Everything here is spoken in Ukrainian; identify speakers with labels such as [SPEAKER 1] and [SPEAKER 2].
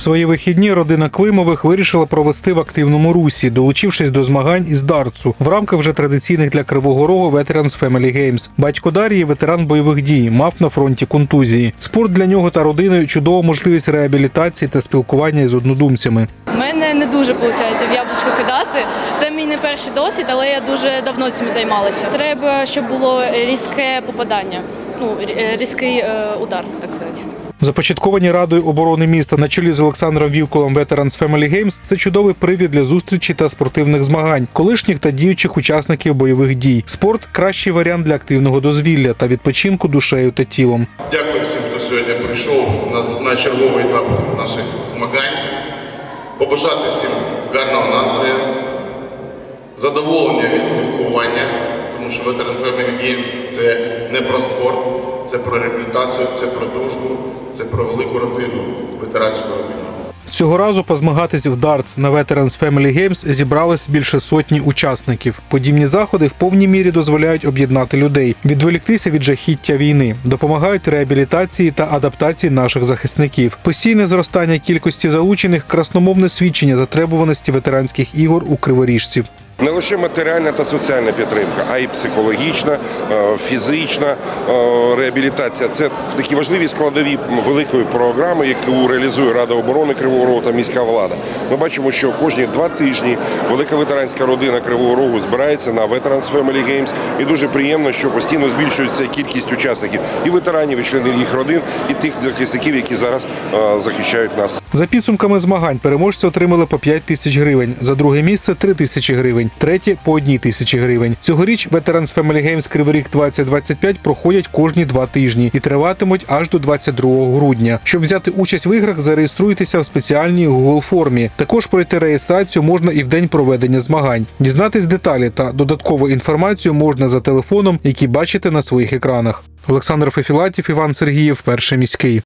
[SPEAKER 1] Свої вихідні родина Климових вирішила провести в активному русі, долучившись до змагань із дартсу в рамках вже традиційних для Кривого Рогу Veterans Family Games. Батько Дар'ї ветеран бойових дій, мав на фронті контузії. Спорт для нього та родини чудова можливість реабілітації та спілкування із однодумцями.
[SPEAKER 2] У мене не дуже виходить в яблучко кидати. Це мій не перший досвід, але я дуже давно цим займалася. Треба, щоб було різке попадання. Ну, різкий е, удар, так сказати.
[SPEAKER 1] Започатковані Радою оборони міста на чолі з Олександром Вілколом Veterans Family Games – це чудовий привід для зустрічі та спортивних змагань, колишніх та діючих учасників бойових дій. Спорт кращий варіант для активного дозвілля та відпочинку душею та тілом.
[SPEAKER 3] Дякую всім, хто сьогодні прийшов на, на черговий етап наших змагань. Побажати всім гарного настрою, задоволення від спілкування, що Veteran Family Games – це не про спорт, це про реабілітацію, це про дружбу, це про велику родину, ветеранську родину.
[SPEAKER 1] Цього разу позмагатись в дартс на Veterans Family Games зібралось більше сотні учасників. Подібні заходи в повній мірі дозволяють об'єднати людей, відволіктися від жахіття війни, допомагають реабілітації та адаптації наших захисників. Постійне зростання кількості залучених красномовне свідчення затребуваності ветеранських ігор у криворіжців.
[SPEAKER 4] Не лише матеріальна та соціальна підтримка, а й психологічна, е, фізична е, реабілітація. Це такі важливі складові великої програми, яку реалізує Рада оборони Кривого Рогу та міська влада. Ми бачимо, що кожні два тижні велика ветеранська родина Кривого Рогу збирається на Veterans Family Games. І дуже приємно, що постійно збільшується кількість учасників і ветеранів, і членів їх родин, і тих захисників, які зараз е, захищають нас.
[SPEAKER 1] За підсумками змагань переможці отримали по 5 тисяч гривень, за друге місце 3 тисячі гривень, третє по 1 тисячі гривень. Цьогоріч Veterans Family Games Кривий Ріг 2025 проходять кожні два тижні і триватимуть аж до 22 грудня. Щоб взяти участь в іграх, зареєструйтеся в спеціальній Google формі. Також пройти реєстрацію можна і в день проведення змагань. Дізнатись деталі та додаткову інформацію можна за телефоном, який бачите на своїх екранах. Олександр Фефілатів, Іван Сергіїв, перший міський.